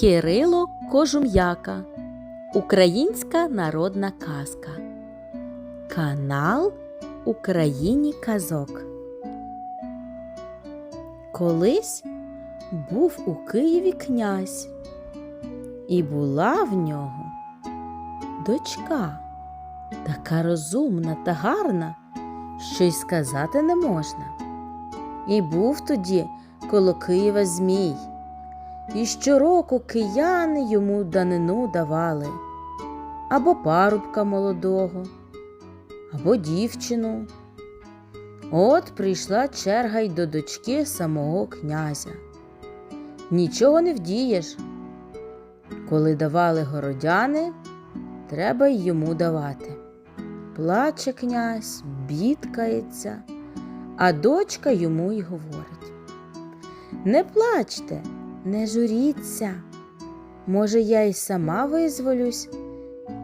Кирило Кожум'яка. Українська народна казка. Канал Україні казок. Колись був у Києві князь, і була в нього дочка, така розумна та гарна, що й сказати не можна. І був тоді коло Києва Змій. І щороку кияни йому данину давали або парубка молодого, або дівчину. От прийшла черга й до дочки самого князя. Нічого не вдієш. Коли давали городяни, треба й йому давати. Плаче князь, бідкається, а дочка йому й говорить: Не плачте, не журіться. Може, я й сама визволюсь,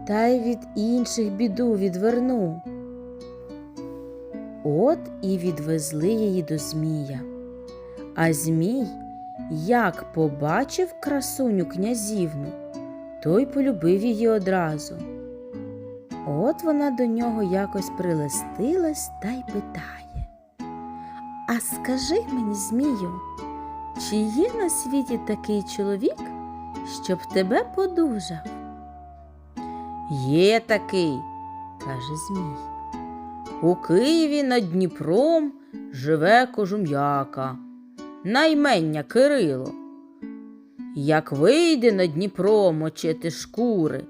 та й від інших біду відверну. От і відвезли її до Змія. А Змій, як побачив красуню князівну, той полюбив її одразу. От вона до нього якось прилистилась та й питає. А скажи мені, Змію, чи є на світі такий чоловік, щоб тебе подужав? Є такий, каже Змій. У Києві над Дніпром живе кожум'яка, наймення Кирило. Як вийде на Дніпро мочити шкури,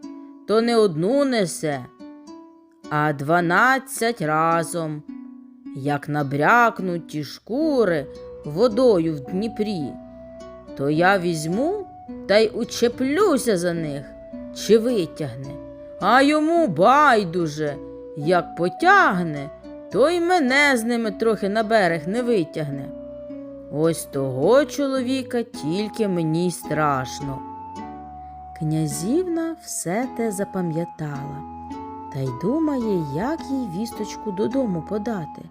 то не одну несе, а дванадцять разом. Як набрякнуть ті шкури водою в Дніпрі, то я візьму та й учеплюся за них, чи витягне, а йому байдуже, як потягне, то й мене з ними трохи на берег не витягне. Ось того чоловіка тільки мені страшно. Князівна все те запам'ятала та й думає, як їй вісточку додому подати.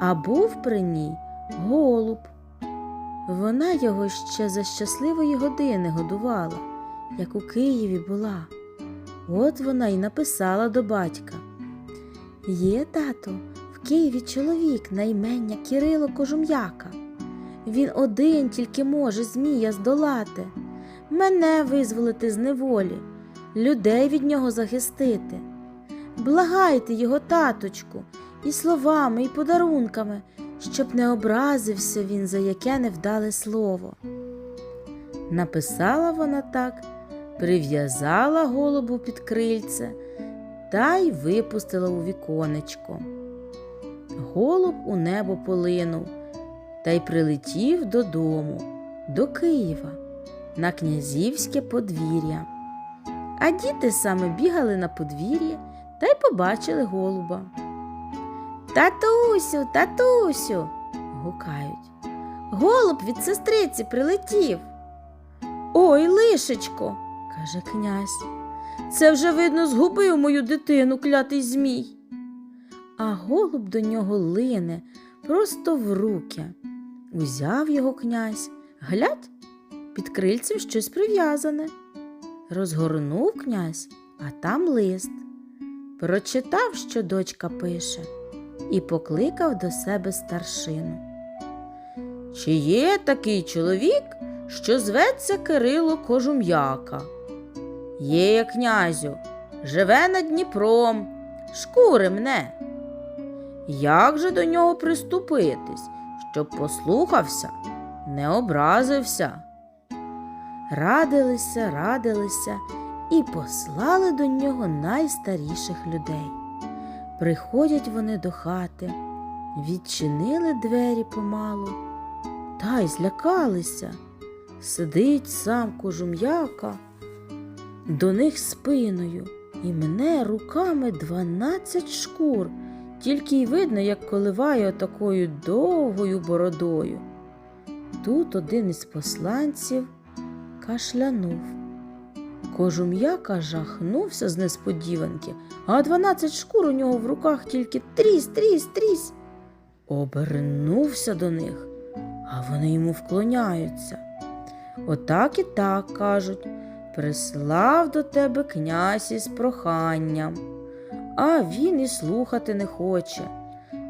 А був при ній голуб. Вона його ще за щасливої години годувала, як у Києві була. От вона й написала до батька. Є, тато, в Києві чоловік на імення Кирило Кожум'яка. Він один тільки може Змія здолати, мене визволити з неволі, людей від нього захистити. Благайте його, таточку, і словами, і подарунками, щоб не образився він за яке невдале слово. Написала вона так, прив'язала голубу під крильце та й випустила у віконечко. Голуб у небо полинув та й прилетів додому, до Києва, на князівське подвір'я. А діти саме бігали на подвір'я та й побачили голуба. Татусю, татусю. гукають. Голуб від сестриці прилетів. Ой, лишечко, каже князь. Це вже, видно, згубив мою дитину клятий Змій. А голуб до нього лине просто в руки. Узяв його князь, глядь, під крильцем щось прив'язане. Розгорнув князь, а там лист. Прочитав, що дочка пише, і покликав до себе старшину. Чи є такий чоловік, що зветься Кирило Кожум'яка? Є, князю, живе над Дніпром, шкури мне. Як же до нього приступитись, щоб послухався, не образився? Радилися, радилися і послали до нього найстаріших людей. Приходять вони до хати, відчинили двері помалу, та й злякалися. Сидить сам кожум'яка до них спиною і мене руками дванадцять шкур, тільки й видно, як коливає отакою довгою бородою. Тут один із посланців кашлянув. Кожум'яка жахнувся з несподіванки, а дванадцять шкур у нього в руках тільки тріс, тріс, тріс. Обернувся до них, а вони йому вклоняються. Отак і так кажуть. Прислав до тебе князь із проханням. А він і слухати не хоче.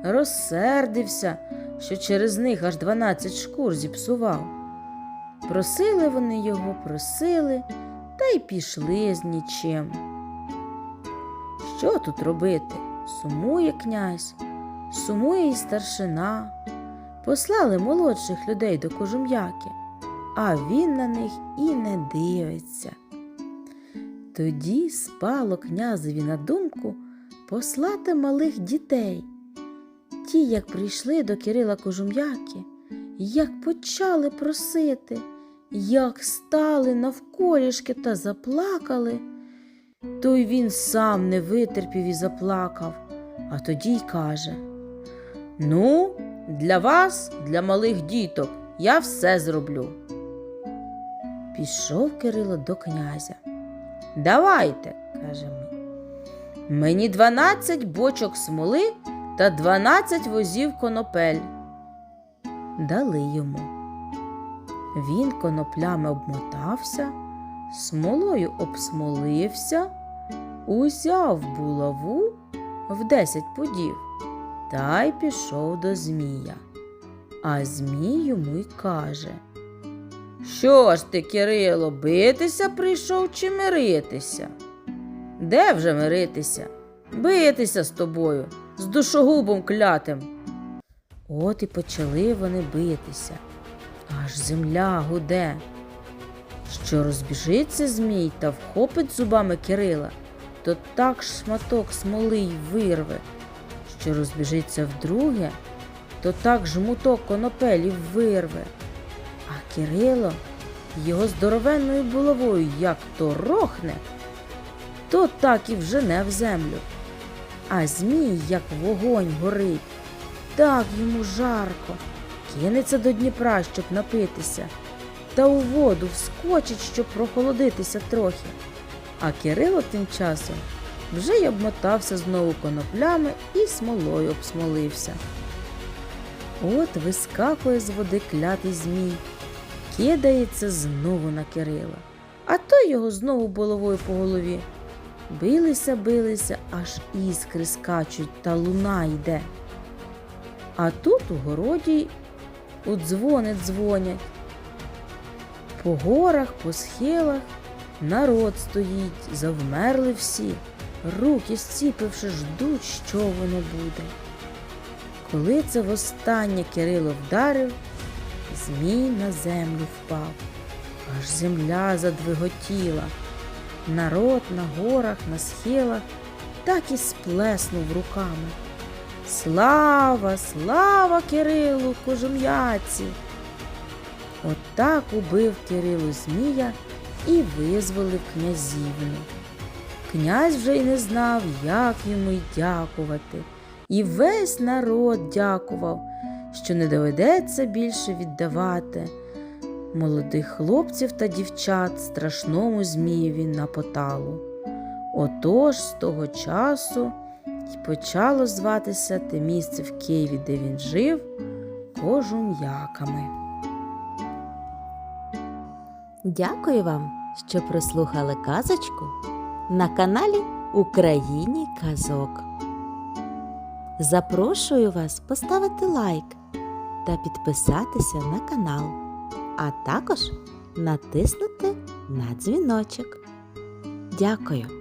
Розсердився, що через них аж дванадцять шкур зіпсував. Просили вони його, просили, та й пішли з нічим. Що тут робити? Сумує князь, сумує і старшина. Послали молодших людей до кожум'яки, а він на них і не дивиться. Тоді спало князеві на думку послати малих дітей. Ті, як прийшли до Кирила Кожум'яки, як почали просити, як стали навколішки та заплакали, то й він сам не витерпів і заплакав, а тоді й каже: Ну, для вас, для малих діток, я все зроблю. Пішов Кирило до князя. Давайте, каже ми. Мені дванадцять бочок смоли та дванадцять возів конопель. Дали йому. Він коноплями обмотався, смолою обсмолився, узяв булаву в десять пудів та й пішов до Змія. А Змій йому й каже. Що ж ти, Кирило, битися прийшов чи миритися? Де вже миритися? Битися з тобою, з душогубом клятим. От і почали вони битися, аж земля гуде. Що розбіжиться змій та вхопить зубами Кирила, то так шматок смоли й вирве, що розбіжиться вдруге, то так жмуток конопелів вирве. А Кирило його здоровенною булавою як то рохне, то так і вжене в землю. А змій, як вогонь горить, так йому жарко, кинеться до Дніпра, щоб напитися, та у воду вскочить, щоб прохолодитися трохи. А Кирило тим часом вже й обмотався знову коноплями і смолою обсмолився. От вискакує з води клятий змій, кидається знову на Кирила, а той його знову булавою по голові. Билися, билися, аж іскри скачуть та луна йде. А тут у городі у дзвони дзвонять. По горах, по схилах народ стоїть, завмерли всі, руки зціпивши, ждуть, що воно буде. Коли це востаннє Кирило вдарив, змій на землю впав, аж земля задвиготіла. Народ на горах, на схилах так і сплеснув руками. Слава, слава Кирилу кожум'яці! Отак убив Кирилу Змія і визволив князівну. Князь вже й не знав, як йому й дякувати, і весь народ дякував, що не доведеться більше віддавати молодих хлопців та дівчат страшному Змієві на поталу. Отож з того часу й почало зватися те місце в Києві, де він жив, кожум'яками. Дякую вам, що прослухали казочку на каналі Україні Казок. Запрошую вас поставити лайк та підписатися на канал, а також натиснути на дзвіночок. Дякую!